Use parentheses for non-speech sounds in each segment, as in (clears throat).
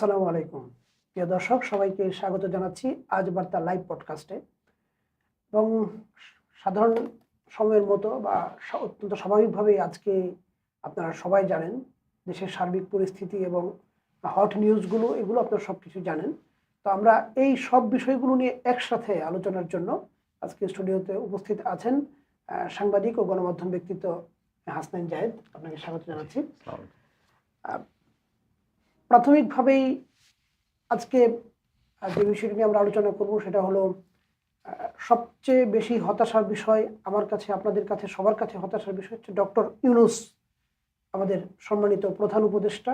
আসসালামু আলাইকুম। প্রিয় দর্শক সবাইকে স্বাগত জানাচ্ছি আজ বার্তা লাইভ পডকাস্টে। এবং সাধারণ সময়ের মতো বা অত্যন্ত স্বাভাবিকভাবেই আজকে আপনারা সবাই জানেন দেশের সার্বিক পরিস্থিতি এবং হট নিউজগুলো এগুলো আপনারা সব কিছু জানেন। তো আমরা এই সব বিষয়গুলো নিয়ে একসাথে আলোচনার জন্য আজকে স্টুডিওতে উপস্থিত আছেন সাংবাদিক ও গণমাধ্যম ব্যক্তিত্ব হাসনাইন জাহেদ। আপনাকে স্বাগত জানাচ্ছি। প্রাথমিকভাবেই আজকে যে বিষয়টি নিয়ে আমরা আলোচনা করব সেটা হলো সবচেয়ে বেশি হতাশার বিষয় আমার কাছে, আপনাদের কাছে, সবার কাছে হতাশার বিষয় হচ্ছে ডক্টর ইউনুস, আমাদের সম্মানিত প্রধান উপদেষ্টা।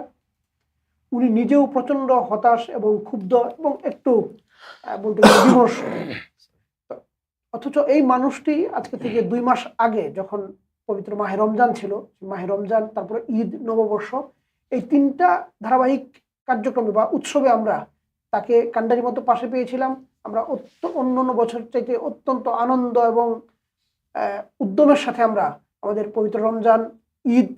উনি নিজেও প্রচণ্ড হতাশ এবং ক্ষুব্ধ এবং একটু বলতে বিমর্ষ। অথচ এই মানুষটি আজকে থেকে দুই মাস আগে যখন পবিত্র মাহে রমজান ছিল মাহে রমজান, তারপরে ঈদ, নববর্ষ এই তিনটা ধারাবাহিক কার্যক্রমে বা উৎসবে আমরা তাকে কান্ডারি মতো পাশে পেয়েছিলাম। আমরা অন্য অন্য বছর চাইতে অত্যন্ত আনন্দ এবং উদ্যমের সাথে আমরা আমাদের পবিত্র রমজান ঈদ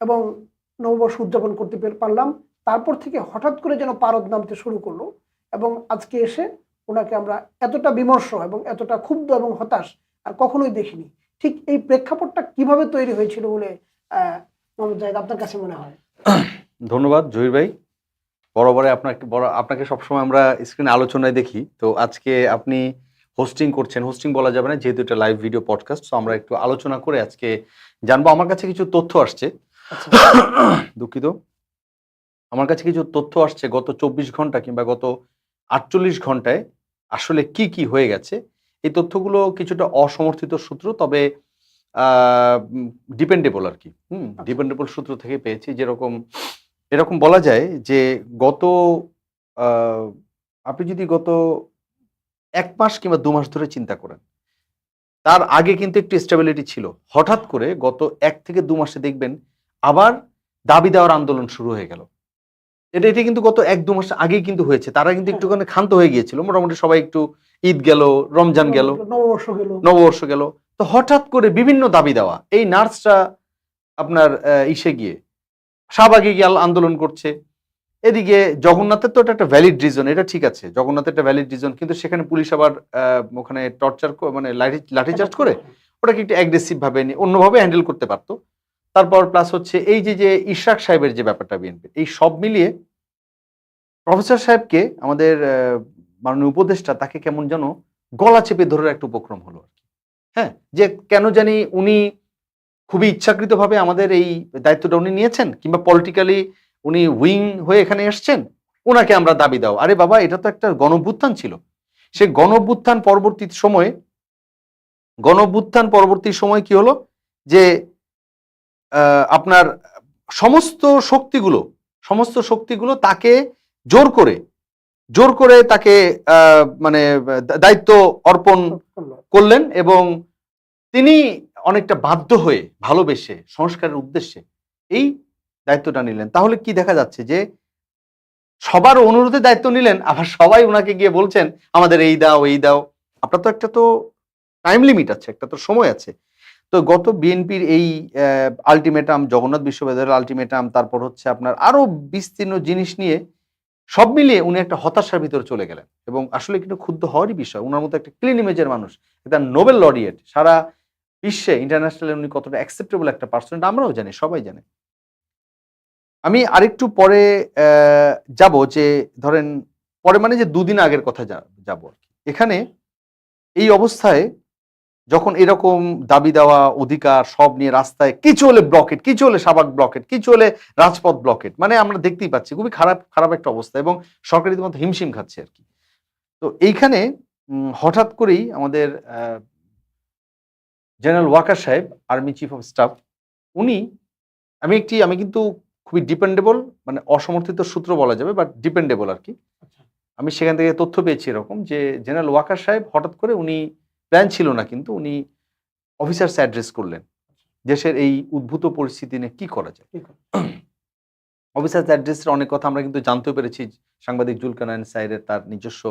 এবং নববর্ষ উদযাপন করতে পের- পারলাম। তারপর থেকে হঠাৎ করে যেন পারদ নামতে শুরু করল এবং আজকে এসে ওনাকে আমরা এতটা বিমর্ষ এবং এতটা ক্ষুব্ধ এবং হতাশ আর কখনোই দেখিনি। ঠিক এই প্রেক্ষাপটটা কীভাবে তৈরি হয়েছিল বলে আহ, জাহেদ আপনার কাছে মনে হয়? ধন্যবাদ জহির ভাই। বরাবরে আপনাকে বড় আপনাকে সবসময় আমরা স্ক্রিনে আলোচনায় দেখি। তো আজকে আপনি হোস্টিং করছেন হোস্টিং বলা যাবে না যেহেতু এটা লাইভ ভিডিও পডকাস্ট তো আমরা একটু আলোচনা করে আজকে জানব। আমার কাছে কিছু তথ্য আসছে। আচ্ছা। দুঃখিত। আমার কাছে কিছু তথ্য আসছে গত চব্বিশ ঘণ্টা কিংবা গত আটচল্লিশ ঘন্টায় আসলে কি কি হয়ে গেছে? এই তথ্যগুলো কিছুটা অসমর্থিত সূত্র তবে ডিপেন্ডেবল আর কি। হুম আচ্ছা। ডিপেন্ডেবল সূত্র থেকে পেয়েছি যেরকম এরকম বলা যায় যে গত আহ, আপনি যদি গত এক মাস কিংবা দু মাস ধরে চিন্তা করেন তার আগে কিন্তু একটু স্টেবিলিটি ছিল। হঠাৎ করে গত এক থেকে দু মাসে দেখবেন আবার দাবি দেওয়ার আন্দোলন শুরু হয়ে গেল। এটা এটা কিন্তু গত এক দু মাস আগেই কিন্তু হয়েছে। তারা কিন্তু হ্যাঁ। একটুখানি ক্ষান্ত হয়ে গিয়েছিল। মোটামুটি সবাই একটু ঈদ গেল রমজান গেল নববর্ষ গেল নববর্ষ গেল। তো হঠাৎ করে বিভিন্ন দাবি দেওয়া এই নার্সরা আপনার ইসে গিয়ে শাহবাগে গিয়ে আন্দোলন করছে। এদিকে জগন্নাথের তো এটা একটা ভ্যালিড রিজন এটা ঠিক আছে জগন্নাথের একটা ভ্যালিড রিজন কিন্তু সেখানে পুলিশ আবার ওখানে টর্চার মানে লাঠি লাঠিচার্জ করে ওটাকে একটু অ্যাগ্রেসিভ ভাবে নিয়ে অন্যভাবে হ্যান্ডেল করতে পারতো। তারপর প্লাস হচ্ছে এই যে যে ইশরাক সাহেবের যে ব্যাপারটা বিএনপি এই সব মিলিয়ে প্রফেসর সাহেবকে আমাদের আহ, মাননীয় উপদেষ্টা তাকে কেমন যেন গলা চেপে ধরার একটা উপক্রম হলো আর কি। হ্যাঁ যে কেন জানি উনি খুবই ইচ্ছাকৃতভাবে আমাদের এই দায়িত্বটা উনি নিয়েছেন কিংবা পলিটিক্যালি উনি উইং হয়ে এখানে এসছেন ওনাকে আমরা দাবি দাও। আরে বাবা, এটা তো একটা গণভ্যুত্থান ছিল। সে গণভ্যুত্থান পরবর্তী সময়ে, গণভ্যুত্থান পরবর্তী সময় কি হলো? যে আপনার সমস্ত শক্তিগুলো সমস্ত শক্তিগুলো তাকে জোর করে জোর করে তাকে মানে দায়িত্ব অর্পণ করলেন এবং তিনি অনেকটা বাধ্য হয়ে ভালোবেসে সংস্কারের উদ্দেশ্যে এই দায়িত্বটা নিলেন। তাহলে কি দেখা যাচ্ছে যে সবার অনুরোধে দায়িত্ব নিলেন আবার সবাই ওনাকে গিয়ে বলছেন আমাদের এই দাও এই দাও। আপনার তো একটা তো টাইম লিমিট আছে একটা তো সময় আছে। তো গত বিএনপির এই আলটিমেটাম জগন্নাথ বিশ্ববিদ্যালয়ের আলটিমেটাম তারপর হচ্ছে আপনার আরও বিস্তীর্ণ জিনিস নিয়ে সব মিলিয়ে উনি একটা হতাশার ভিতরে চলে গেলেন। এবং আসলে কিন্তু ক্ষুব্ধ হওয়ারই বিষয় ওনার মতো একটা ক্লিন ইমেজের মানুষ, একটা নোবেল লরিয়েট সারা বিশ্বে ইন্টারন্যাশনাল উনি কতটা অ্যাকসেপ্টেবল একটা পার্সন আমরাও জানি, সবাই জানে। আমি আরেকটু পরে যাব যে, ধরেন, পরে মানে যে দুদিন আগের কথা যাব আর কি। এখানে এই অবস্থায় যখন এরকম দাবি দেওয়া অধিকার সব নিয়ে রাস্তায় কিছু হলে ব্লকেট কিছু হলে সাবাক ব্লকেট কিছু হলে রাজপথ ব্লকেট মানে আমরা দেখতেই পাচ্ছি খুবই খারাপ খারাপ একটা অবস্থা এবং সরকার রীতিমতো হিমশিম খাচ্ছে আর কি। তো এইখানে হঠাৎ করেই আমাদের জেনারেল ওয়াকার সাহেব আর্মি চিফ অফ স্টাফ উনি আমি একটি আমি কিন্তু খুবই ডিপেন্ডেবল মানে অসমর্থিত সূত্র বলা যাবে বাট ডিপেন্ডেবল আর কি। আচ্ছা। আমি সেখান থেকে তথ্য পেয়েছি এরকম যে জেনারেল ওয়াকার সাহেব হঠাৎ করে উনি প্ল্যান ছিল না কিন্তু উনি অফিসার্স অ্যাড্রেস করলেন দেশের এই উদ্ভূত পরিস্থিতি নিয়ে কি করা যায়? (clears throat) অফিসার্স অ্যাড্রেসের অনেক কথা আমরা কিন্তু জানতে পেরেছি সাংবাদিক জুলকানায়ন সাইরের তার নিজস্ব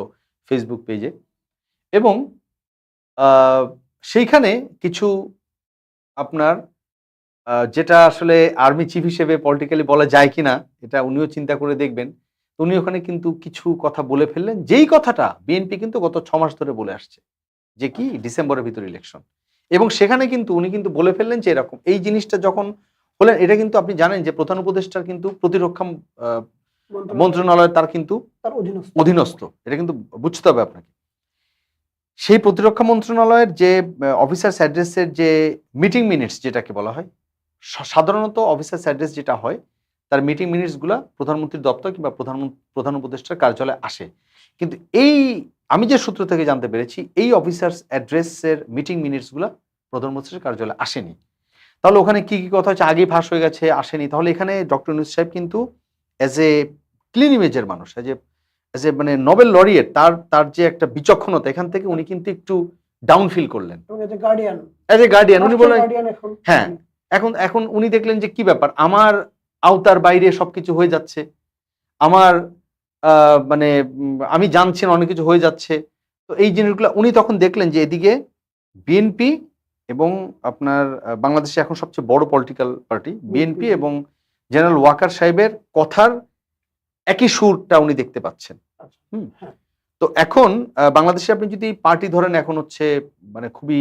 ফেসবুক পেজে এবং আহ, সেইখানে কিছু আপনার যেটা আসলে আর্মি চিফ হিসেবে পলিটিক্যালি বলা যায় কিনা এটা উনিও চিন্তা করে দেখবেন। উনি ওখানে কিন্তু কিছু কথা বলে ফেললেন যেই কথাটা বিএনপি কিন্তু গত ছ মাস ধরে বলে আসছে। যে কি? ডিসেম্বরের ভিতর ইলেকশন এবং সেখানে কিন্তু উনি কিন্তু বলে ফেললেন যে এরকম এই জিনিসটা যখন হলেন এটা কিন্তু আপনি জানেন যে প্রধান উপদেষ্টার কিন্তু প্রতিরক্ষা মন্ত্রণালয়। তার কিন্তু অধীনস্থ। অধীনস্থ। এটা কিন্তু বুঝতে হবে আপনাকে। সেই প্রতিরক্ষা মন্ত্রণালয়ের যে অফিসার্স অ্যাড্রেসের যে মিটিং মিনিটস যেটাকে বলা হয় সাধারণত অফিসার্স অ্যাড্রেস যেটা হয় তার মিটিং মিনিটসগুলো প্রধানমন্ত্রীর দপ্তর কিংবা প্রধান প্রধান উপদেষ্টার কার্যালয়ে আসে। কিন্তু এই আমি যে সূত্র থেকে জানতে পেরেছি এই অফিসার্স অ্যাড্রেসের মিটিং মিনিটসগুলো প্রধানমন্ত্রীর কার্যালয়ে আসেনি। তাহলে ওখানে কি কি কথা হচ্ছে? আগেই ফাঁস হয়ে গেছে আসেনি। তাহলে এখানে ডক্টর ইউনুস সাহেব কিন্তু অ্যাজ এ ক্লিন ইমেজের মানুষ অ্যাজ এ অ্যাজ এ মানে নোবেল লরিয়েট তার তার যে একটা বিচক্ষণতা এখান থেকে উনি কিন্তু একটু ডাউন ফিল করলেন। অ্যাজ এ গার্ডিয়ান উনি বললেন হ্যাঁ। এখন এখন উনি দেখলেন যে কি ব্যাপার? আমার আওতার বাইরে সবকিছু হয়ে যাচ্ছে। আমার মানে আমি জানছি না অনেক কিছু হয়ে যাচ্ছে। তো এই জিনিসগুলো উনি তখন দেখলেন যে এদিকে বিএনপি এবং আপনার বাংলাদেশে এখন সবচেয়ে বড় পলিটিক্যাল পার্টি বিএনপি এবং জেনারেল ওয়াকার সাহেবের কথার একই সুরটা উনি দেখতে পাচ্ছেন। আচ্ছা, হুম। হ্যাঁ। তো এখন বাংলাদেশে আপনি যদি পার্টি ধরেন এখন হচ্ছে মানে খুবই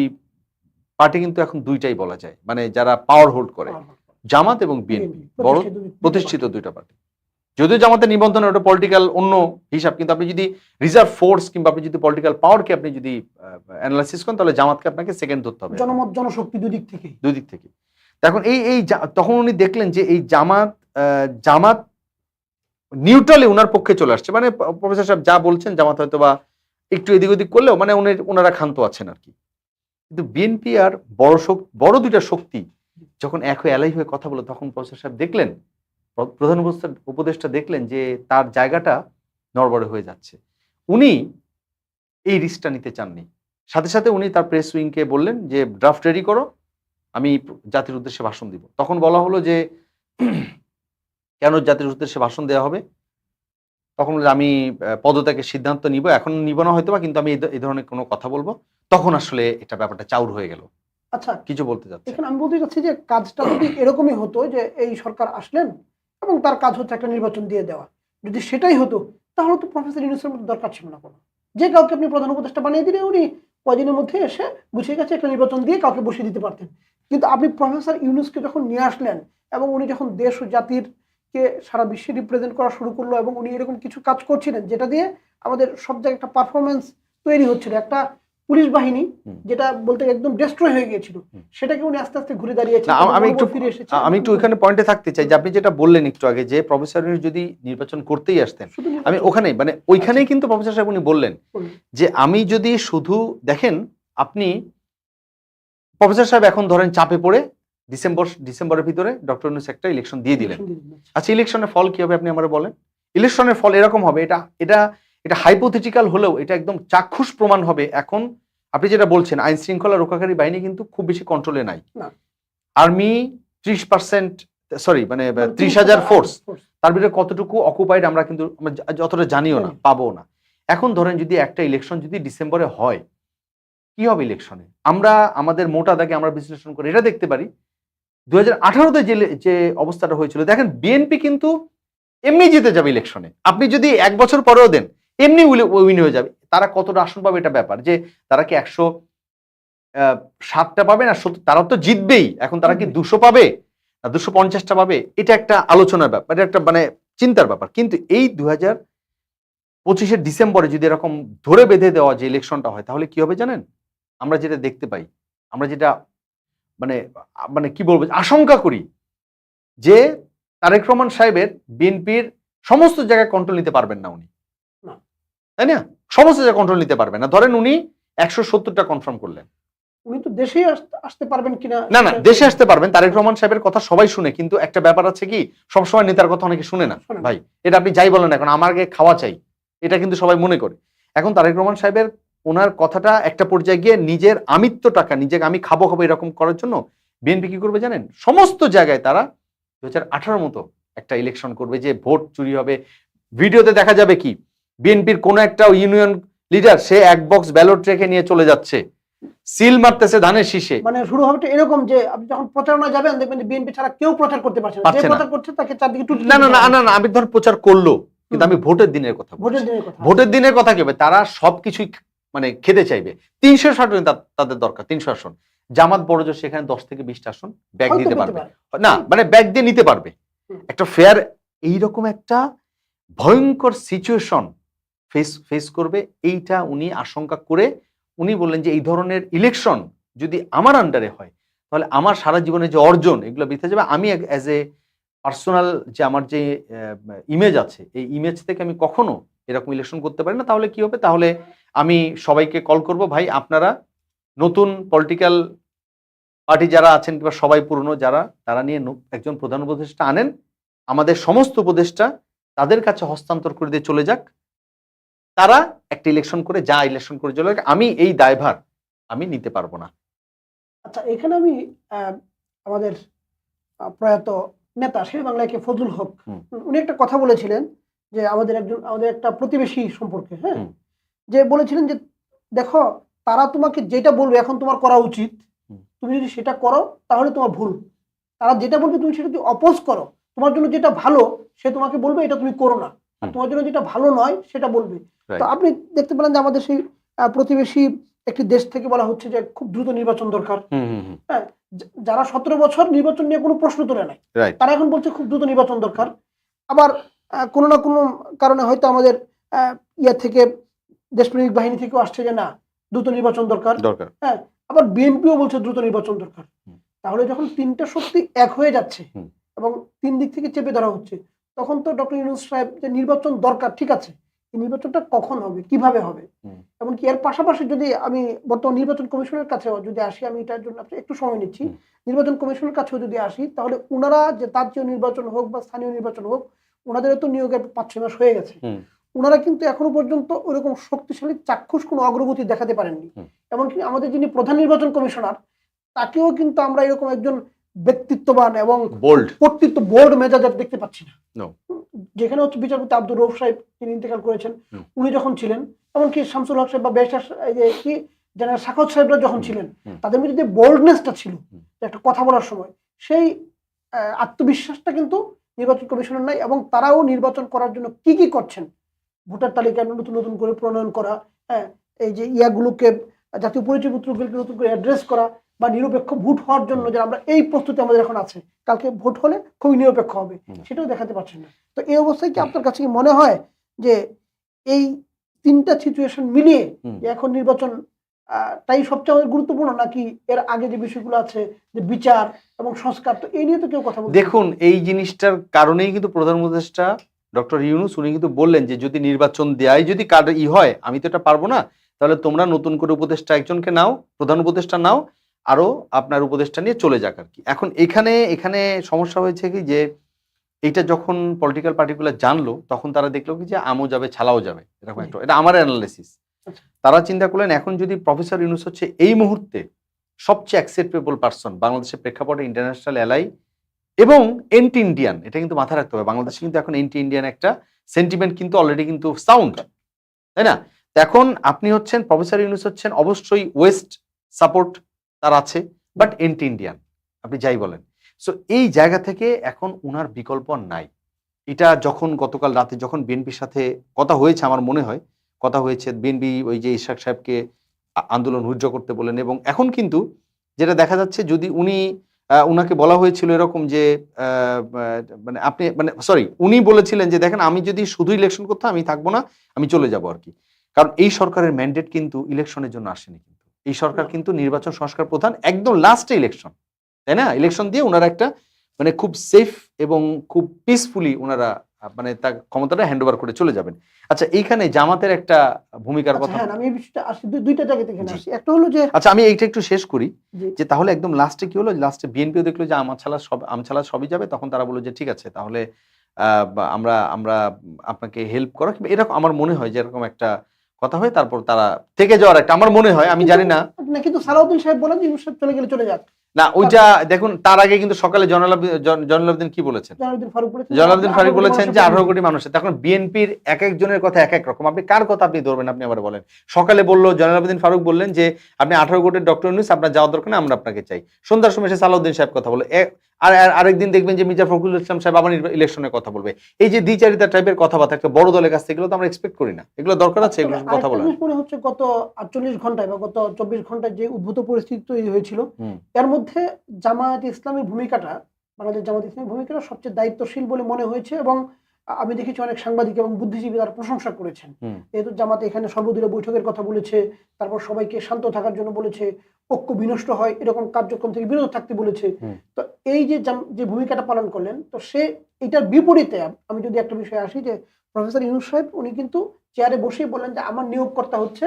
পার্টি কিন্তু এখন দুইটাই বলা যায়। মানে যারা পাওয়ার হোল্ড করে জামাত এবং বিএনপি বড় প্রতিষ্ঠিত দুইটা পার্টি যদিও জামাতের নিবন্ধন ওটা পলিটিক্যাল অন্য হিসাব কিন্তু আপনি যদি রিজার্ভ ফোর্স কিংবা আপনি যদি পলিটিক্যাল পাওয়ারকে আপনি যদি অ্যানালাইসিস করেন তাহলে জামাতকে আপনাকে সেকেন্ড ধরতে হবে। জনমত জনশক্তি দুই দিক থেকে দুই দিক থেকে। এখন এই এই তখন উনি দেখলেন যে এই জামাত জামাত নিউট্রালি ওনার পক্ষে চলে আসছে। মানে প্রফেসর সাহেব যা বলছেন জামাত হয়তো বা একটু এদিক ওদিক করলেও মানে উনি ওনারা ক্ষান্ত আছেন আর কি কিন্তু বিএনপি আর বড় শক্তি বড় দুইটা শক্তি যখন এক হয়ে এলাই হয়ে কথা বলো তখন প্রফেসর সাহেব দেখলেন প্রধান উপদেষ্টা- উপদেষ্টা দেখলেন যে তার জায়গাটা নড়বড়ে হয়ে যাচ্ছে। উনি এই রিস্কটা নিতে চাননি। সাথে সাথে উনি তার প্রেস উইংকে বললেন যে ড্রাফট রেডি করো আমি জাতির উদ্দেশ্যে ভাষণ দিব। তখন বলা হলো যে (clears throat) কেন জাতির উদ্দেশ্যে ভাষণ দেওয়া হবে? তখন আমি পদত্যাগের সিদ্ধান্ত নিব এখন নিব না হয়তো বা কিন্তু আমি এই ধরনের কোনো কথা বলব। তখন আসলে এটা ব্যাপারটা চাউর হয়ে গেল। আচ্ছা কিছু বলতে যাচ্ছে এখানে আমি বলতে চাচ্ছি যে কাজটা যদি এরকমই হতো যে এই সরকার আসলেন এবং তার কাজ হচ্ছে একটা নির্বাচন দিয়ে দেওয়া। যদি সেটাই হতো, তাহলে তো প্রফেসর ইউনুসের মধ্যে দরকার ছিল না কোনো। যে কাউকে আপনি প্রধান উপদেষ্টা বানিয়ে দিলে উনি কয়দিনের মধ্যে এসে গুছিয়ে গেছে, একটা নির্বাচন দিয়ে কাউকে বসিয়ে দিতে পারতেন। কিন্তু আপনি প্রফেসর ইউনুসকে যখন নিয়ে আসলেন এবং উনি যখন দেশ ও জাতির কে সারা বিশ্বে রিপ্রেজেন্ট করা শুরু করল এবং উনি এরকম কিছু কাজ করছিলেন, যেটা দিয়ে আমাদের সব জায়গায় একটা পারফরমেন্স তৈরি হচ্ছিল। একটা পুলিশ বাহিনী যেটা বলতে একদম ডিস্ট্রয় হয়ে গিয়েছিল সেটাকে উনি আস্তে আস্তে ঘুরে দাঁড়িয়েছেন না, আম- একটু ফিরে এসেছে আমি একটু ওইখানে পয়েন্টে থাকতে চাই যে আপনি যেটা বললেন একটু আগে যে প্রফেসর যদি নির্বাচন করতেই আসতেন আমি ওখানে মানে ওইখানেই কিন্তু প্রফেসর সাহেব উনি বললেন যে আমি যদি শুধু দেখেন আপনি প্রফেসর সাহেব এখন ধরেন চাপে পড়ে ডিসেম্বর ডিসেম্বরের ভিতরে ডক্টর ইউনুস একটা ইলেকশন দিয়ে দিলেন। আচ্ছা। ইলেকশনের ফল কি হবে আপনি আমার বলেন? ইলেকশনের ফল এরকম হবে এটা এটা এটা হাইপোথেটিক্যাল হলেও এটা একদম চাক্ষুষ প্রমাণ হবে। এখন আপনি যেটা বলছেন আইন শৃঙ্খলা রক্ষাকারী বাহিনী কিন্তু খুব বেশি কন্ট্রোলে নাই। আর্মি ত্রিশ পার্সেন্ট সরি মানে ত্রিশ হাজার ফোর্স তার ভিতরে কতটুকু অকুপাইড আমরা কিন্তু যতটা জানিও না। পাবো না। এখন ধরেন যদি একটা ইলেকশন যদি ডিসেম্বরে হয় কি হবে ইলেকশনে আমরা আমাদের মোটা দাগে আমরা বিশ্লেষণ করে এটা দেখতে পারি দু হাজার আঠারোতে যে যে অবস্থাটা হয়েছিল দেখেন বিএনপি কিন্তু এমনি জিতে যাবে ইলেকশনে আপনি যদি এক বছর পরেও দেন এমনি উইন হয়ে যাবে। তারা কতটা আসন পাবে এটা ব্যাপার যে তারা কি একশো আহ, সাতটা পাবে না তারা তো জিতবেই। এখন তারা কি দুশো পাবে? না দুশো পঞ্চাশটা পাবে? এটা একটা আলোচনার ব্যাপার এটা একটা মানে চিন্তার ব্যাপার। কিন্তু এই দু হাজার পঁচিশে ডিসেম্বরে যদি এরকম ধরে বেঁধে দেওয়া যে ইলেকশনটা হয় তাহলে কি হবে জানেন? আমরা যেটা দেখতে পাই আমরা যেটা মানে মানে কি বলব আশঙ্কা করি যে তারেক রহমান সাহেবের বিএনপির সমস্ত জায়গায় কন্ট্রোল নিতে পারবেন না উনি। তাই না? সমস্ত জায়গায় কন্ট্রোল নিতে পারবে না। ধরেন উনি একশো সত্তরটা কনফার্ম করলেন। উনি তো দেশেই আসতে- পারবেন কিনা? না না দেশে আসতে পারবেন। তারেক রহমান সাহেবের কথা সবাই শুনে কিন্তু একটা ব্যাপার আছে কি সবসময় নেতার কথা অনেকে শুনে না। ভাই এটা আপনি যাই বলেন এখন আমাকে খাওয়া চাই। এটা কিন্তু সবাই মনে করে। এখন তারেক রহমান সাহেবের ওনার কথাটা একটা পর্যায়ে গিয়ে নিজের আমিত্ব টাকা নিজেকে আমি খাব খাব এরকম করার জন্য বিএনপি কি করবে জানেন? সমস্ত জায়গায় তারা দু মতো একটা ইলেকশন করবে যে ভোট চুরি হবে। ভিডিওতে দেখা যাবে কি বিএনপির কোনো একটা ইউনিয়ন লিডার সে এক বক্স ব্যালট রেখে নিয়ে চলে যাচ্ছে। সিল মারতেছে ধানের শীষে। মানে শুরু হবে তো এরকম যে আপনি যখন প্রচারণা যাবেন দেখবেন যে বিএনপি ছাড়া কেউ প্রচার করতে পারছে না। যে প্রচার করছে তাকে চারদিকে টুটি না না না না না আমি ধর প্রচার করল কিন্তু আমি ভোটের দিনের কথা ভোটের দিনের কথা। ভোটের দিনের কথা কি হবে? তারা সবকিছুই মানে খেতে চাইবে। তিনশো আসন তাদের দরকার তিনশো আসন। জামাত বড় জোর সেখানে দশ থেকে বিশটা আসন ব্যাগ নিতে পারবে। না মানে ব্যাগ দিয়ে নিতে পারবে। একটা ফেয়ার এইরকম একটা ভয়ঙ্কর সিচুয়েশন ফেস ফেস করবে, এইটা উনি আশঙ্কা করে উনি বললেন যে এই ধরনের ইলেকশন যদি আমার আন্ডারে হয়, তাহলে আমার সারা জীবনে যে অর্জন, এগুলো বিতে যাবে। আমি অ্যাজ এ পার্সোনাল যে আমার যে ইমেজ আছে, এই ইমেজ থেকে আমি কখনো এরকম ইলেকশন করতে পারি না। তাহলে কি হবে? তাহলে আমি সবাইকে কল করব। ভাই, আপনারা নতুন পলিটিক্যাল পার্টি যারা আছেন কিংবা সবাই পুরনো যারা, তারা নিয়ে একজন প্রধান উপদেষ্টা আনেন। আমাদের সমস্ত উপদেষ্টা তাদের কাছে হস্তান্তর করে দিয়ে চলে যাক। তারা একটা ইলেকশন করে যা ইলেকশন করে চলে আমি এই দায়ভার আমি নিতে পারব না। আচ্ছা এখানে আমি আমাদের প্রয়াত নেতা শের বাংলাকে ফজলুল হক উনি একটা কথা বলেছিলেন যে আমাদের একজন আমাদের একটা প্রতিবেশী সম্পর্কে হ্যাঁ? যে বলেছিলেন যে দেখো তারা তোমাকে যেটা বলবে এখন তোমার করা উচিত। তুমি যদি সেটা করো তাহলে তোমার ভুল। তারা যেটা বলবে তুমি সেটা যদি অপোজ করো তোমার জন্য যেটা ভালো সে তোমাকে বলবে এটা তুমি করো না। আর তোমার জন্য যেটা ভালো নয় সেটা বলবে। তো আপনি দেখতে পেলেন যে আমাদের সেই প্রতিবেশী একটি দেশ থেকে বলা হচ্ছে যে খুব দ্রুত নির্বাচন দরকার। হুম হুম হুম। যা- যারা সতেরো বছর নির্বাচন নিয়ে কোনো প্রশ্ন তোলে নাই তারা এখন বলছে খুব দ্রুত নির্বাচন দরকার। আবার কোনো না কোনো কারণে হয়তো আমাদের আহ, ইয়া থেকে দেশপ্রেমিক বাহিনী থেকেও আসছে যে না দ্রুত নির্বাচন দরকার। দরকার। আবার বিএনপিও বলছে দ্রুত নির্বাচন দরকার। তাহলে যখন তিনটা শক্তি এক হয়ে যাচ্ছে এবং তিন দিক থেকে চেপে ধরা হচ্ছে তখন তো ডক্টর ইউনুস সাহেব যে নির্বাচন দরকার ঠিক আছে এই নির্বাচনটা কখন হবে কীভাবে হবে। এমনকি এর পাশাপাশি যদি আমি বর্তমান নির্বাচন কমিশনের কাছেও যদি আসি আমি এটার জন্য একটু সময় নিচ্ছি। নির্বাচন কমিশনের কাছেও যদি আসি তাহলে ওনারা যে জাতীয় নির্বাচন হোক বা স্থানীয় নির্বাচন হোক ওনাদের তো নিয়োগের পাঁচ ছয় মাস হয়ে গেছে। ওনারা কিন্তু এখনও পর্যন্ত ওরকম শক্তিশালী চাক্ষুষ কোনো অগ্রগতি দেখাতে পারেননি। এমনকি আমাদের যিনি প্রধান নির্বাচন কমিশনার তাকেও কিন্তু আমরা এরকম একজন ব্যক্তিত্ববান এবং বোল্ড কর্তৃত্ব বোর্ড মেজাজার দেখতে পাচ্ছি না। যেখানে হচ্ছে বিচারপতি আব্দুর রৌফ সাহেব তিনি ইন্তেকাল করেছেন উনি যখন ছিলেন এমনকি শামসুল হক সাহেব বা বেশার কি জেনারেল সাকত সাহেবরা যখন ছিলেন তাদের মধ্যে যে বোল্ডনেসটা ছিল একটা কথা বলার সময় সেই আত্মবিশ্বাসটা কিন্তু নির্বাচন কমিশনের নাই এবং তারাও নির্বাচন করার জন্য কি কি করছেন ভোটার তালিকা নতুন নতুন করে প্রণয়ন করা হ্যাঁ এই যে ইয়াগুলোকে জাতীয় পরিচয় পরিচয়পত্রগুলোকে নতুন করে অ্যাড্রেস করা বা নিরপেক্ষ ভোট হওয়ার জন্য যে আমরা এই প্রস্তুতি আমাদের এখন আছে কালকে ভোট হলে খুবই নিরপেক্ষ হবে সেটাও দেখাতে পারছেন না। তো এই অবস্থায় কি আপনার কাছে কি মনে হয় যে এই তিনটা সিচুয়েশন মিলিয়ে এখন নির্বাচন তাই সবচেয়ে গুরুত্বপূর্ণ নাকি এর আগে যে বিষয়গুলো আছে যে বিচার এবং সংস্কার তো এই নিয়ে তো কেউ কথা বলছে দেখুন এই জিনিসটার কারণেই কিন্তু প্রধান উপদেষ্টা ডক্টর ইউনুস উনি কিন্তু বললেন যে যদি নির্বাচন দেয় যদি কার ই হয় আমি তো এটা পারব না তাহলে তোমরা নতুন করে উপদেষ্টা একজনকে নাও প্রধান উপদেষ্টা নাও আরও আপনার উপদেশটা নিয়ে চলে যাক আর কি। এখন এখানে এখানে সমস্যা হয়েছে কি যে এইটা যখন পলিটিক্যাল পার্টিকুলার জানলো তখন তারা দেখল কি যে আমও যাবে ছালাও যাবে এরকম একটা। এটা আমার অ্যানালাইসিস আচ্ছা। তারা চিন্তা করলেন এখন যদি প্রফেসর ইউনুস হচ্ছে এই মুহূর্তে সবচেয়ে অ্যাকসেপ্টেবল পার্সন বাংলাদেশের প্রেক্ষাপটে ইন্টারন্যাশনাল এলাই এবং এন্টি ইন্ডিয়ান এটা কিন্তু মাথায় রাখতে হবে। বাংলাদেশে কিন্তু এখন এন্টি ইন্ডিয়ান একটা সেন্টিমেন্ট কিন্তু অলরেডি কিন্তু সাউন্ড তাই না? এখন আপনি হচ্ছেন প্রফেসর ইউনুস হচ্ছেন অবশ্যই ওয়েস্ট সাপোর্ট তার আছে বাট এন্টি ইন্ডিয়ান আপনি যাই বলেন। সো এই জায়গা থেকে এখন উনার বিকল্প নাই। এটা যখন গতকাল রাতে যখন বিএনপির সাথে কথা হয়েছে, আমার মনে হয়, কথা হয়েছে, বিএনপি ওই যে ইশাক সাহেবকে আন্দোলন উজ্জ্ব করতে বলেন, এবং এখন কিন্তু যেটা দেখা যাচ্ছে, যদি উনি উনাকে বলা হয়েছিল এরকম যে মানে আপনি মানে সরি উনি বলেছিলেন যে, দেখেন, আমি যদি শুধু ইলেকশন করতাম, আমি থাকব না, আমি চলে যাব আর কি। কারণ এই সরকারের ম্যান্ডেট কিন্তু ইলেকশনের জন্য আসেনি এই সরকার কিন্তু নির্বাচন সংস্কার প্রধান একদম লাস্টে ইলেকশন তাই না? ইলেকশন দিয়ে ওনারা একটা মানে খুব সেফ এবং খুব পিসফুলি ওনারা মানে তার ক্ষমতাটা হ্যান্ড ওভার করে চলে যাবেন। আচ্ছা এইখানে জামাতের একটা ভূমিকার আচ্ছা, কথা। হ্যাঁ আমি এই বিষয়টা আসি দুইটা জায়গা থেকে আসি। একটা হলো যে আচ্ছা আমি এইটা একটু শেষ করি যে তাহলে একদম লাস্টে কি হলো? লাস্টে বিএনপিও দেখল যে আমার ছাড়া সব আমছালা সবই যাবে তখন তারা বলল যে ঠিক আছে তাহলে আমরা আমরা আপনাকে হেল্প করা। কিংবা এরকম আমার মনে হয় যে এরকম একটা কথা হয়, তারপর তারা থেকে যাওয়ার একটা, আমার মনে হয়, আমি জানি না। কিন্তু সালাউদ্দিন সাহেব বলেন যে সাহেব চলে গেলে চলে যাক। না ওইটা দেখুন তার আগে কিন্তু সকালে জয়নালাব্দিন জয়নালাব্দিন কি বলেছেন? জনালুদ্দিন ফারুক বলেছেন। কোটি যে আঠারো কোটি মানুষের তখন বিএনপির এক একজনের কথা এক এক রকম। আপনি কার কথা আপনি ধরবেন আপনি আবার বলেন। সকালে বলল জয়নালাব্দিন ফারুক বললেন যে আপনি আঠারো কোটির ডক্টর ইউনুস আপনার যাওয়ার দরকার আমরা আপনাকে চাই। সন্ধ্যার সময় এসে সালাউদ্দিন সাহেব কথা বলে আর আর আরেকদিন দেখবেন যে মির্জা ফখরুল ইসলাম সাহেব আবার ইলেকশনের কথা বলবে। এই যে দ্বিচারিতা টাইপের কথাবার্তা একটা বড় দলের কাছ থেকে এগুলো তো আমরা এক্সপেক্ট করি না। এগুলো দরকার আছে এগুলো কথা বলা মনে হচ্ছে গত আটচল্লিশ ঘন্টায় বা গত চব্বিশ ঘন্টায় যে উদ্ভূত পরিস্থিতি তৈরি হয়েছিল। এর মধ্যে জামায়াত ইসলামের ভূমিকাটা বাংলাদেশ জামাত ইসলামের ভূমিকাটা সবচেয়ে দায়িত্বশীল বলে মনে হয়েছে এবং আমি দেখেছি অনেক সাংবাদিক এবং বুদ্ধিজীবী তার প্রশংসা করেছেন। যেহেতু জামাত এখানে সর্বদলীয় বৈঠকের কথা বলেছে তারপর সবাইকে শান্ত থাকার জন্য বলেছে ঐক্য বিনষ্ট হয় এরকম কার্যক্রম থেকে বিরত থাকতে বলেছে। তো এই যে যে ভূমিকাটা পালন করলেন তো সে এটার বিপরীতে আমি যদি একটা বিষয়ে আসি যে প্রফেসর ইউনুস সাহেব উনি কিন্তু চেয়ারে বসেই বললেন যে আমার নিয়োগকর্তা হচ্ছে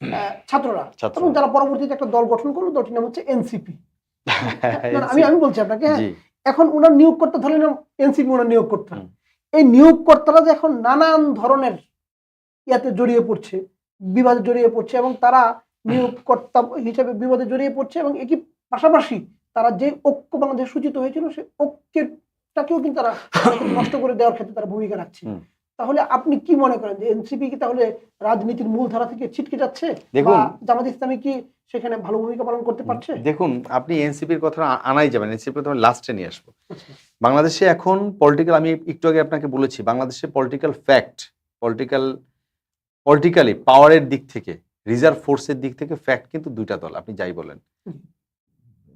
আহ, ছাত্ররা। এবং যারা পরবর্তীতে একটা দল গঠন করল দলটির নাম হচ্ছে এনসিপি। (laughs) আমি আমি বলছি আপনাকে হ্যাঁ এখন ওনার নিয়োগকর্তা এনসিপি ওনার নিয়োগকর্তা। এই নিয়োগকর্তারা যে এখন নানান ধরনের ইয়াতে জড়িয়ে পড়ছে বিবাদে জড়িয়ে পড়ছে এবং তারা নিয়োগকর্তা হিসেবে বিবাদে জড়িয়ে পড়ছে এবং একই পাশাপাশি তারা যে ঐক্য বাংলাদেশ সূচিত হয়েছিল সেই ঐক্যেরটাকেও কিন্তু তারা (coughs) নষ্ট করে দেওয়ার ক্ষেত্রে তারা ভূমিকা রাখছে তাহলে আপনি কি মনে করেন যে এনসিপি কি তাহলে রাজনীতির মূল ধারা থেকে ছিটকে যাচ্ছে। বা জামাত ইসলামী কি সেখানে ভালো ভূমিকা পালন করতে পারছে? দেখুন আপনি এনসিপির কথা আনাই যাবেন। এনসিপির কথা লাস্টে নিয়ে আসব। বাংলাদেশে এখন পলিটিক্যাল আমি একটু আগে আপনাকে বলেছি বাংলাদেশে পলিটিক্যাল ফ্যাক্ট পলিটিক্যাল পলিটিক্যালি পাওয়ারের দিক থেকে রিজার্ভ ফোর্সের দিক থেকে ফ্যাক্ট কিন্তু দুইটা দল আপনি যাই বলেন।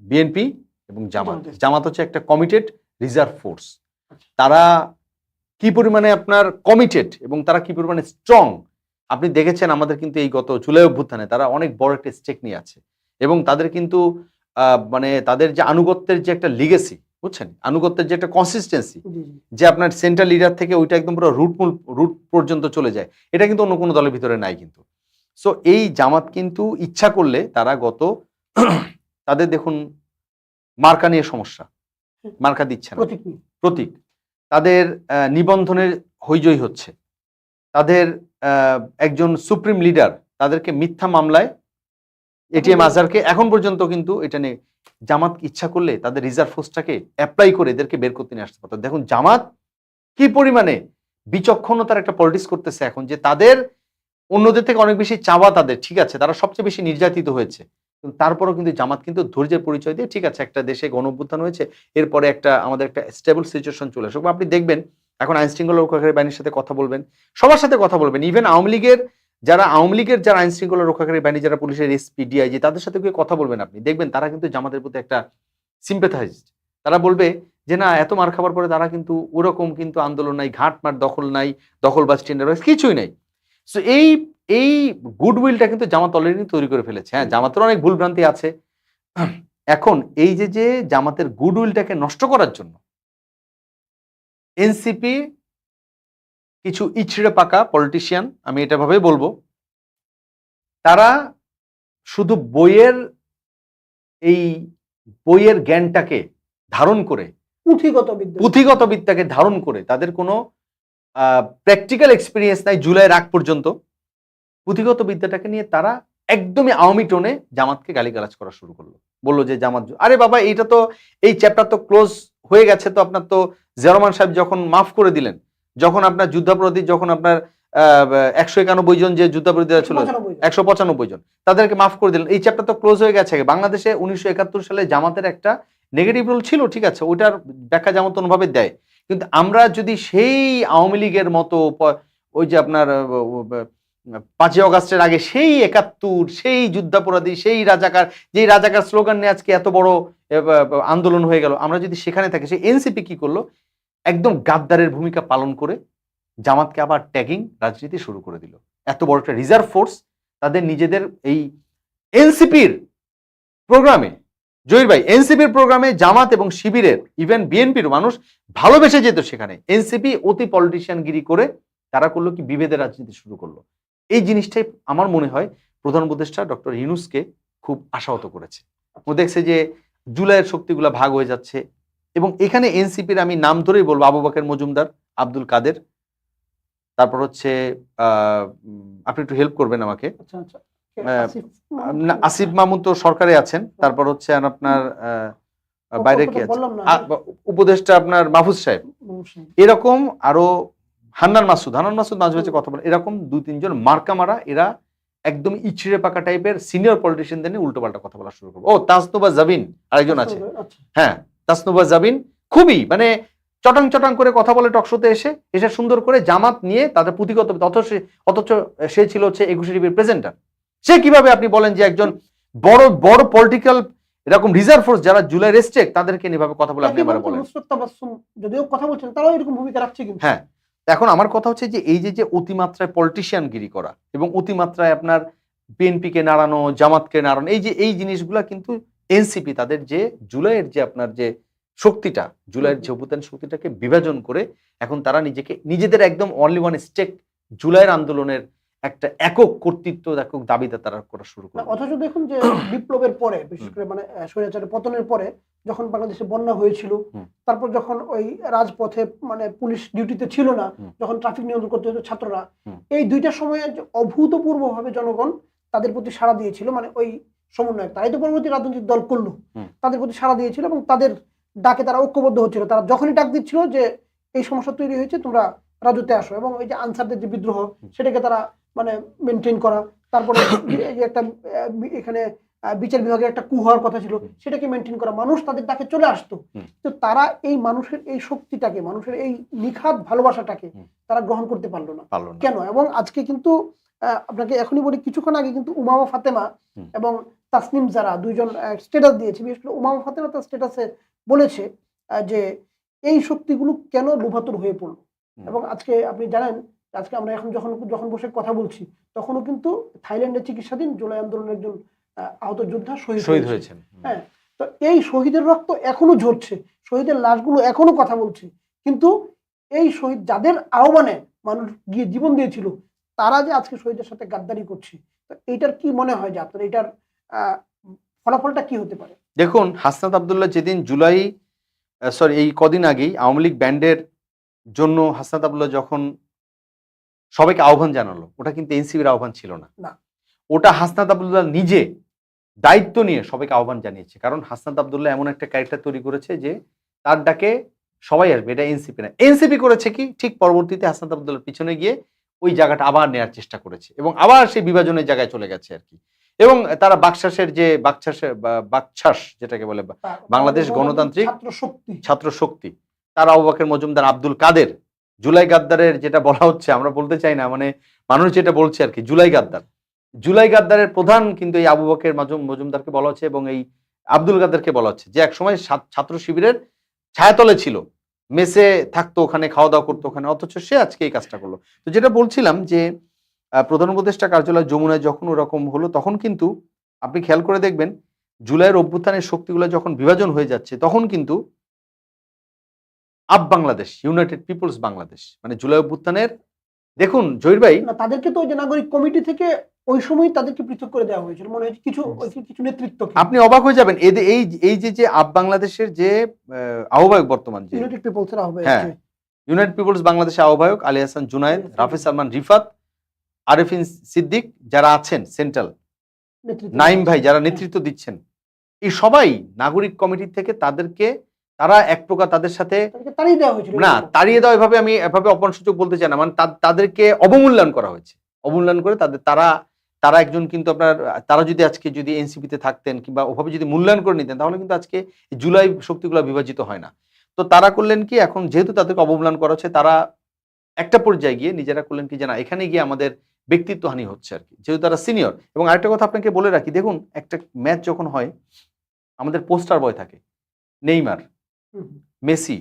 বিএনপি এবং জামাত। জামাত। হচ্ছে একটা কমিটেড রিজার্ভ ফোর্স। তারা কি পরিমাণে আপনার কমিটেড এবং তারা কি পরিমাণে স্ট্রং আপনি দেখেছেন আমাদের কিন্তু এই গত জুলাই অভ্যুত্থানে তারা অনেক বড় একটা স্টেক নিয়ে আছে এবং তাদের কিন্তু মানে তাদের যে আনুগত্যের যে একটা লিগেসি বুঝছেন? আনুগত্যের যে একটা কনসিস্টেন্সি যে আপনার সেন্ট্রাল লিডার থেকে ওইটা একদম পুরো রুট মূল রুট পর্যন্ত চলে যায় এটা কিন্তু অন্য কোনো দলের ভিতরে নাই কিন্তু। সো এই জামাত কিন্তু ইচ্ছা করলে তারা গত (clears throat) তাদের দেখুন মার্কা নিয়ে সমস্যা মার্কা দিচ্ছে না। প্রতীক তাদের আহ, নিবন্ধনের হইচই হচ্ছে। তাদের একজন সুপ্রিম লিডার তাদেরকে মিথ্যা মামলায় এটিএম আজহারকে এখন পর্যন্ত কিন্তু এটা নিয়ে জামাত ইচ্ছা করলে তাদের রিজার্ভ ফোর্সটাকে অ্যাপ্লাই করে এদেরকে বের করতে নিয়ে আসতে পারতো। দেখুন জামাত কি পরিমাণে বিচক্ষণতার একটা পলিটিক্স করতেছে এখন যে তাদের অন্যদের থেকে অনেক বেশি চাওয়া তাদের ঠিক আছে তারা সবচেয়ে বেশি নির্যাতিত হয়েছে। তারপরও কিন্তু জামাত কিন্তু ধৈর্যের পরিচয় দিয়ে ঠিক আছে একটা দেশে গণ হয়েছে এরপরে একটা আমাদের একটা স্টেবল সিচুয়েশন চলে আসবে আপনি দেখবেন এখন আইন শৃঙ্খলা রক্ষাকারী বাহিনীর সাথে কথা বলবেন, সবার সাথে কথা বলবেন। ইভেন আওয়ামী লীগের যারা, আওয়ামী লীগের যারা আইন শৃঙ্খলা রক্ষাকারী বাহিনী, যারা পুলিশের এসপি ডিআইজি তাদের সাথে গিয়ে কথা বলবেন আপনি। দেখবেন তারা কিন্তু জামাতের প্রতি একটা সিম্পেথাইজ তারা বলবে যে, না, এত মার খাবার পরে তারা কিন্তু ওরকম কিন্তু আন্দোলন নাই, ঘাট মার দখল নাই দখলবাজ টেন্ডার কিছুই নাই। সো এই এই গুডউইলটা কিন্তু জামাত অলরেডি তৈরি করে ফেলেছে। হ্যাঁ জামাতের অনেক ভুলভ্রান্তি আছে। এখন এই যে যে জামাতের গুডউইলটাকে নষ্ট করার জন্য এনসিপি কিছু ইছড়ে পাকা পলিটিশিয়ান আমি এটা ভাবে বলব। তারা শুধু বইয়ের এই বইয়ের জ্ঞানটাকে ধারণ করে পুঁথিগত বিদ্যা। পুঁথিগত বিদ্যাকে ধারণ করে তাদের কোনো প্র্যাকটিক্যাল এক্সপিরিয়েন্স নাই জুলাইয়ের আগ পর্যন্ত। পুঁথিগত বিদ্যাটাকে নিয়ে তারা একদমই আওয়ামী টোনে জামাতকে গালিগালাজ করা শুরু করল। বলল যে জামাত আরে বাবা এইটা তো এই চ্যাপ্টার তো ক্লোজ হয়ে গেছে তো আপনার তো জেরোমান সাহেব যখন মাফ করে দিলেন যখন আপনার যুদ্ধাপরাধী যখন আপনার একশো একানব্বই জন যে যুদ্ধাপরাধীরা ছিল একশো পঁচানব্বই জন। তাদেরকে মাফ করে দিলেন। এই চ্যাপ্টার তো ক্লোজ হয়ে গেছে বাংলাদেশে উনিশশো একাত্তর সালে জামাতের একটা নেগেটিভ রোল ছিল ঠিক আছে ওইটার ব্যাখ্যা জামাত অন্যভাবে দেয়। কিন্তু আমরা যদি সেই আওয়ামী লীগের মতো ওই যে আপনার পাঁচই অগাস্টের আগে সেই একাত্তর, সেই যুদ্ধাপরাধী, সেই রাজাকার যেই রাজাকার স্লোগান নিয়ে আজকে এত বড় আন্দোলন হয়ে গেল। আমরা যদি সেখানে থাকি, সেই এনসিপি কি করল? একদম গাদ্দারের ভূমিকা পালন করে জামাতকে আবার ট্যাগিং রাজনীতি শুরু করে দিল। এত বড় একটা রিজার্ভ ফোর্স তাদের নিজেদের এই এনসিপির প্রোগ্রামে জহির ভাই এনসিপির প্রোগ্রামে জামাত এবং শিবিরের ইভেন বিএনপির মানুষ ভালোবেসে যেত সেখানে। এনসিপি অতি পলিটিশিয়ানগিরি করে তারা করল কি? বিভেদের রাজনীতি শুরু করল। এই জিনিসটাই আমার মনে হয় প্রধান উপদেষ্টা ডক্টর ইউনুসকে খুব আশাহত করেছে। ও দেখছে যে জুলাইয়ের শক্তিগুলা ভাগ হয়ে যাচ্ছে এবং এখানে এনসিপির আমি নাম ধরেই বলব আবু বাকের মজুমদার আব্দুল কাদের। তারপর হচ্ছে আহ, আপনি একটু হেল্প করবেন আমাকে। আচ্ছা আচ্ছা। আসিফ মামুন তো সরকারে আছেন। তারপর হচ্ছে আপনার আহ, বাইরে কি আছে? উপদেষ্টা আপনার মাহফুজ সাহেব। এরকম আরও হান্নান মাসুদ হান্নান মাসুদ মাঝে মাঝে কথা বলে এরকম দুই তিনজন মার্কা মারা এরা একদম ইচড়ে পাকা টাইপের সিনিয়র পলিটিশিয়ানদের নিয়ে উল্টো পাল্টা কথা বলা শুরু করবে। ও তাসনুবা জাবিন আরেকজন আছে। আচ্ছা। হ্যাঁ তাসনুবা জাবিন খুবই মানে চটাং চটাং করে কথা বলে টকশোতে এসে এসে সুন্দর করে জামাত নিয়ে তাদের পুঁথিগত অথচ অথচ সে ছিল হচ্ছে একুশে টিভির প্রেজেন্টার সে কীভাবে আপনি বলেন যে একজন বড় বড় পলিটিক্যাল এরকম রিজার্ভ ফোর্স যারা জুলাই রেস্টেক তাদেরকে নিয়ে এভাবে কথা বলে আপনি এবারে বলেন যদিও কথা বলছেন তারাও এরকম ভূমিকা রাখছে কিন্তু। হ্যাঁ। এখন আমার কথা হচ্ছে যে এই যে যে অতিমাত্রায় পলিটিশিয়ানগিরি করা এবং অতিমাত্রায় আপনার বিএনপিকে নাড়ানো, জামাতকে নাড়ানো, এই যে, এই জিনিসগুলা কিন্তু এনসিপি তাদের যে জুলাইয়ের যে আপনার যে শক্তিটা, জুলাইয়ের যে অভ্যুত্থান শক্তিটাকে বিভাজন করে এখন তারা নিজেকে, নিজেদের একদম অনলি ওয়ান স্টেক জুলাইয়ের আন্দোলনের একটা একক কর্তৃত্ব একক দাবিতে তারা করা শুরু করে অথচ দেখুন যে (coughs) বিপ্লবের পরে বিশেষ করে মানে স্বৈরাচারের পতনের পরে যখন বাংলাদেশে বন্যা হয়েছিল তারপর যখন ওই রাজপথে মানে পুলিশ ডিউটিতে ছিল না। যখন ট্রাফিক নিয়ন্ত্রণ করতে হতো ছাত্ররা এই দুইটা সময়ে অভূতপূর্বভাবে জনগণ তাদের প্রতি সাড়া দিয়েছিল মানে ওই সমন্বয়ক তারাই তো পরবর্তী রাজনৈতিক দল করল তাদের প্রতি সাড়া দিয়েছিল এবং তাদের ডাকে তারা ঐক্যবদ্ধ হচ্ছিল। তারা যখনই ডাক দিচ্ছিল যে এই সমস্যা তৈরি হয়েছে তোমরা রাজত্বে আসো। এবং ওই যে আনসারদের যে বিদ্রোহ সেটাকে তারা মানে মেনটেন করা। তারপরে যে (coughs) একটা এখানে বিচার বিভাগের একটা কু হওয়ার কথা ছিল সেটাকে মেনটেন করা। মানুষ তাদের ডাকে চলে আসতো। তো তারা এই মানুষের এই শক্তিটাকে মানুষের এই নিখাত ভালোবাসাটাকে তারা গ্রহণ করতে পারল না। কেন? এবং আজকে কিন্তু আপনাকে এখনই বলি কিছুক্ষণ আগে কিন্তু উমামা ফাতেমা এবং তাসনিম যারা দুইজন স্টেটাস দিয়েছে বিশেষ করে উমামা ফাতেমা তার স্টেটাসে বলেছে যে এই শক্তিগুলো কেন লোভাতুর হয়ে পড়ল। এবং আজকে আপনি জানেন আজকে আমরা এখন যখন যখন বসে কথা বলছি তখনও কিন্তু থাইল্যান্ডে চিকিৎসাধীন জুলাই আন্দোলনের একজন আহ, আহত যোদ্ধা শহীদ শহীদ হয়েছে। হয়েছেন হ্যাঁ তো এই শহীদের রক্ত এখনও ঝরছে শহীদের লাশগুলো এখনও কথা বলছে। কিন্তু এই শহীদ যাদের আহ্বানে মানুষ গিয়ে জীবন দিয়েছিল তারা যে আজকে শহীদের সাথে গাদ্দারি করছে তো এইটার কি মনে হয় যে আপনার এটার আহ, ফলাফলটা কি হতে পারে? দেখুন হাসনাত আবদুল্লাহ যেদিন জুলাই সরি এই কদিন আগেই আওয়ামী লীগ ব্যান্ডের জন্য হাসনাত আবদুল্লাহ যখন সবাইকে আহ্বান জানালো। ওটা কিন্তু এনসিবির আহ্বান ছিল না। না। ওটা হাসনাত আবদুল্লাহ নিজে দায়িত্ব নিয়ে সবাইকে আহ্বান জানিয়েছে। কারণ হাসনাত আবদুল্লাহ এমন একটা ক্যারেক্টার তৈরি করেছে যে তার ডাকে সবাই আসবে। এটা এনসিপি না। এনসিপি করেছে কি? ঠিক পরবর্তীতে হাসনাত আবদুল্লাহ পিছনে গিয়ে ওই জায়গাটা আবার নেওয়ার চেষ্টা করেছে এবং আবার সেই বিভাজনের জায়গায় চলে গেছে আর কি। এবং তারা বাকশাসের যে বাকশাসের বা- বাকছাস যেটাকে বলে বাংলাদেশ গণতান্ত্রিক ছাত্র শক্তি ছাত্র শক্তি তার আবু মজুমদার আব্দুল কাদের জুলাই গাদ্দারের যেটা বলা হচ্ছে, আমরা বলতে চাই না মানে মানুষ যেটা বলছে আর কি, জুলাই গাদ্দার। জুলাই গাদ্দারের প্রধান কিন্তু এই আবু বকের মাজুম- মজুমদারকে বলা হচ্ছে এবং এই আব্দুল গাদ্দারকে বলা হচ্ছে, যে একসময় ছাত- ছাত্র শিবিরের ছায়াতলে ছিল। মেসে থাকতো ওখানে খাওয়া দাওয়া করতো ওখানে, অথচ সে আজকে এই কাজটা করল। তো যেটা বলছিলাম যে প্রধান উপদেষ্টা কার্যালয় যমুনায় যখন ওরকম হলো, তখন কিন্তু আপনি খেয়াল করে দেখবেন, জুলাইয়ের অভ্যুত্থানের শক্তিগুলো যখন বিভাজন হয়ে যাচ্ছে, তখন কিন্তু up Bangladesh United People's Bangladesh মানে জুলাই অভ্যুত্থানের দেখুন জহির ভাই তাদেরকে তো ওই যে নাগরিক কমিটি থেকে ওই সময় তাদেরকে পৃথক করে দেওয়া হয়েছিল মনে হয়েছে কিছু কিছু নেতৃত্ব আপনি অবাক হয়ে যাবেন এই এই যে যে আপ বাংলাদেশের যে আহ, আহ্বায়ক বর্তমান যে ইউনাইটেড পিপলসের হবে হ্যাঁ। ইউনাইটেড পিপলস বাংলাদেশের আহ্বায়ক আলী হাসান জুনায়েদ রাফি সালমান রিফাত আরিফিন সিদ্দিক যারা আছেন সেন্ট্রাল নাইম ভাই যারা নেতৃত্ব দিচ্ছেন এই সবাই নাগরিক কমিটি থেকে তাদেরকে তারা এক প্রকার তাদের সাথে না তাড়িয়ে দেওয়া এভাবে আমি এভাবে অপমান সুযোগ বলতে চাই না। মানে তাদেরকে অবমূল্যায়ন করা হয়েছে। অবমূল্যায়ন করে তাদের তারা তারা একজন কিন্তু আপনার তারা যদি আজকে যদি এনসিপিতে থাকতেন কিংবা ওভাবে যদি মূল্যায়ন করে নিতেন তাহলে কিন্তু আজকে জুলাই শক্তিগুলো বিভাজিত হয় না। তো তারা করলেন কি এখন যেহেতু তাদেরকে অবমূল্যায়ন করা হচ্ছে তারা একটা পর্যায়ে গিয়ে নিজেরা করলেন কি যে না এখানে গিয়ে আমাদের ব্যক্তিত্বহানি হচ্ছে আর কি। যেহেতু তারা সিনিয়র। এবং আরেকটা কথা আপনাকে বলে রাখি দেখুন একটা ম্যাচ যখন হয় আমাদের পোস্টার বয় থাকে নেইমার। মেসি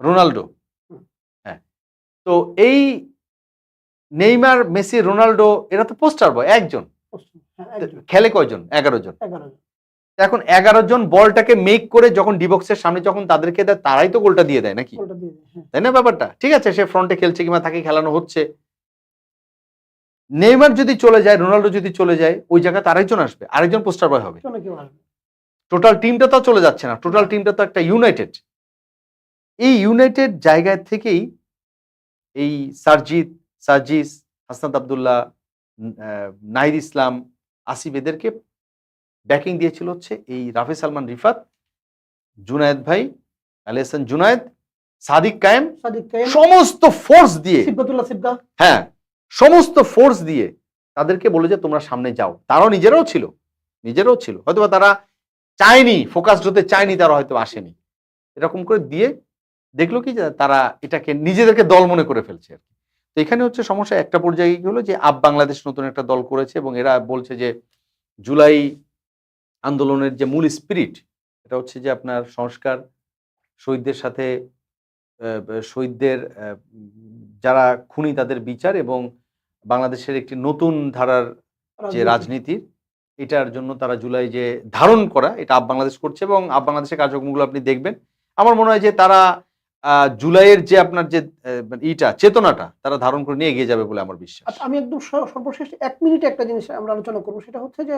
রোনাল্ডো হ্যাঁ। তো এই নেইমার মেসি রোনাল্ডো এরা তো পোস্টার বয় একজন। হ্যাঁ, খেলে কয়জন? এগারো জন। এখন এগারো জন বলটাকে মেক করে যখন ডিবক্সের সামনে যখন তাদেরকে দেয় তারাই তো গোলটা দিয়ে দেয় নাকি? হ্যাঁ। তাই না ব্যাপারটা? ঠিক আছে সে ফ্রন্টে খেলছে কিংবা তাকে খেলানো হচ্ছে। নেইমার যদি চলে যায় রোনাল্ডো যদি চলে যায় ওই জায়গাতে আরেকজন আসবে আরেকজন পোস্টার বয় হবে। টোটাল টিমটা তো চলে যাচ্ছে না। টোটাল টিমটা তো একটা ইউনাইটেড এই ইউনাইটেড জায়গা থেকেই এই সারজিৎ সার্জিস হাসনাত আবদুল্লাহ নাহিদ ইসলাম আসিফ এদেরকে ব্যাকিং দিয়েছিল হচ্ছে এই রাফি সালমান রিফাত জুনায়েদ ভাই আলী হাসান জুনায়েদ সাদিক কায়েম সাদিক সমস্ত ফোর্স দিয়ে হ্যাঁ সমস্ত ফোর্স দিয়ে তাদেরকে বলে যে তোমরা সামনে যাও। তারাও নিজেরাও ছিল নিজেরাও ছিল। হয়তোবা তারা চায়নি ফোকাসড হতে চায়নি তারা হয়তো আসেনি। এরকম করে দিয়ে দেখল কি তারা এটাকে নিজেদেরকে দল মনে করে ফেলছে আর তো এখানে হচ্ছে সমস্যা একটা পর্যায়ে কি হলো যে আপ বাংলাদেশ নতুন একটা দল করেছে এবং এরা বলছে যে জুলাই আন্দোলনের যে মূল স্পিরিট এটা হচ্ছে যে আপনার সংস্কার শহীদদের সাথে শহীদদের যারা খুনি তাদের বিচার এবং বাংলাদেশের একটি নতুন ধারার যে রাজনীতির এটার জন্য তারা জুলাই যে ধারণ করা, এটা আপ বাংলাদেশ করছে এবং আপ বাংলাদেশের কার্যক্রমগুলো আপনি দেখবেন। আমার মনে হয় যে তারা জুলাইয়ের যে আপনার যে ইটা, চেতনাটা, তারা ধারণ করে নিয়ে এগিয়ে যাবে বলে আমার বিশ্বাস। আচ্ছা আমি একদম সর্বশেষ এক মিনিটে একটা জিনিস আমরা আলোচনা করব, সেটা হচ্ছে যে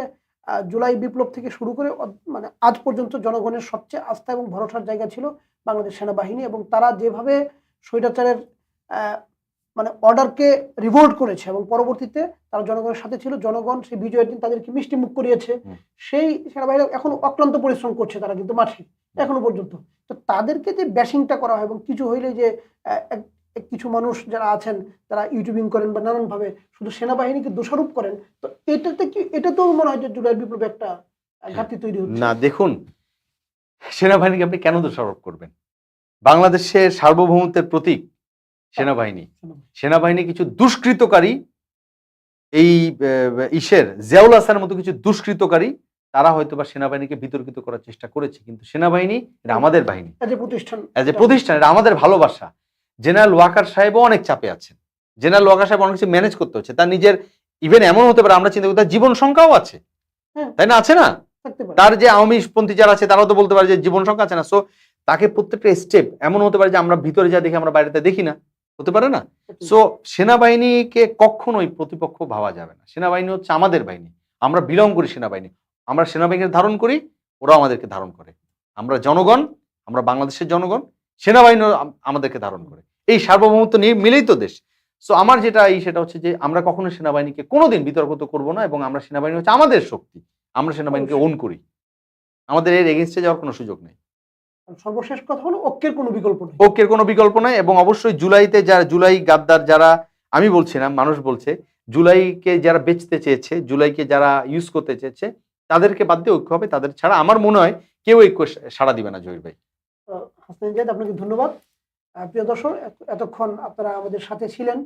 জুলাই বিপ্লব থেকে শুরু করে মানে আজ পর্যন্ত জনগণের সবচেয়ে আস্থা এবং ভরসার জায়গা ছিল বাংলাদেশ সেনাবাহিনী এবং তারা যেভাবে স্বৈরাচারের মানে অর্ডারকে রিভোল্ট করেছে এবং পরবর্তীতে তারা জনগণের সাথে ছিল। জনগণ সেই বিজয়ের দিন তাদেরকে মিষ্টি মুখ করিয়েছে। সেই সেনাবাহিনী এখন অক্লান্ত পরিশ্রম করছে তারা কিন্তু মাঠে এখনও পর্যন্ত। তো তাদেরকে যে ব্যাশিংটা করা হয় এবং কিছু হইলে যে কিছু মানুষ যারা আছেন তারা ইউটিউবিং করেন বা নানানভাবে শুধু সেনাবাহিনীকে দোষারোপ করেন তো এটাতে কি এটা তো মনে হয় যে জুলাই বিপ্লবে একটা ঘাটতি তৈরি হচ্ছে? না দেখুন সেনাবাহিনীকে আপনি কেন দোষারোপ করবেন? বাংলাদেশের সার্বভৌমত্বের প্রতীক সেনাবাহিনী। সেনাবাহিনী। কিছু দুষ্কৃতকারী এই ইসের জিয়াউল হাসানের মতো কিছু দুষ্কৃতকারী তারা হয়তো বা সেনাবাহিনীকে বিতর্কিত করার চেষ্টা করেছে। কিন্তু সেনাবাহিনী এটা আমাদের বাহিনী। প্রতিষ্ঠান। এ প্রতিষ্ঠান এটা আমাদের ভালোবাসা। জেনারেল ওয়াকার সাহেবও অনেক চাপে আছেন। জেনারেল ওয়াকার সাহেব অনেক কিছু ম্যানেজ করতে হচ্ছে। তার নিজের ইভেন এমন হতে পারে আমরা চিন্তা করি তার জীবন সংখ্যাও আছে। হ্যাঁ। তাই না? আছে না? তার যে আওয়ামী পন্থী যারা আছে তারাও তো বলতে পারে যে জীবন সংখ্যা আছে না। সো তাকে প্রত্যেকটা স্টেপ এমন হতে পারে যে আমরা ভিতরে যা দেখি আমরা বাইরেতে দেখি না। হতে পারে না? সো সেনাবাহিনীকে কখনোই প্রতিপক্ষ ভাবা যাবে না। সেনাবাহিনী হচ্ছে আমাদের বাহিনী। আমরা বিলং করি সেনাবাহিনী। আমরা সেনাবাহিনীকে ধারণ করি ওরাও আমাদেরকে ধারণ করে। আমরা জনগণ আমরা বাংলাদেশের জনগণ সেনাবাহিনী আমাদেরকে ধারণ করে। এই সার্বভৌমত্ব নিয়ে মিলেই তো দেশ। সো আমার যেটা এই সেটা হচ্ছে যে আমরা কখনো সেনাবাহিনীকে কোনোদিন বিতর্কিত করব না এবং আমরা সেনাবাহিনী হচ্ছে আমাদের শক্তি। আমরা সেনাবাহিনীকে ওন করি। আমাদের এর এগেনস্টে যাওয়ার কোনো সুযোগ নেই। সর্বশেষ কথা হলো ঐক্যের কোনো বিকল্প নেই। ঐক্যের কোনো বিকল্প নাই এবং অবশ্যই জুলাইতে যারা জুলাই গাদ্দার যারা আমি বলছি না মানুষ বলছে জুলাইকে যারা বেচতে চেয়েছে জুলাইকে যারা ইউজ করতে চেয়েছে তাদেরকে বাদ দিয়ে ঐক্য হবে। তাদের ছাড়া আমার মনে হয় কেউ ঐক্য সাড়া দিবে না জহির ভাই। হাসনাইন জাহেদ আপনাকে ধন্যবাদ। প্রিয় দর্শক এতক্ষণ আপনারা আমাদের সাথে ছিলেন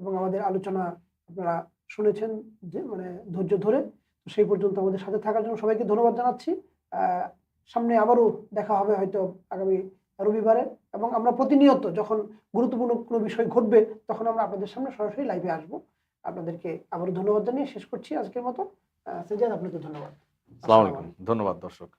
এবং আমাদের আলোচনা আপনারা শুনেছেন যে মানে ধৈর্য ধরে। তো সেই পর্যন্ত আমাদের সাথে থাকার জন্য সবাইকে ধন্যবাদ জানাচ্ছি। আহ, সামনে আবারও দেখা হবে হয়তো আগামী রবিবারে। এবং আমরা প্রতিনিয়ত যখন গুরুত্বপূর্ণ কোনো বিষয় ঘটবে তখন আমরা আপনাদের সামনে সরাসরি লাইভে আসব। আপনাদেরকে আবারও ধন্যবাদ জানিয়ে শেষ করছি আজকের মতো। সেজাদ আপনাকে ধন্যবাদ। আসসালামু আলাইকুম। ধন্যবাদ দর্শক।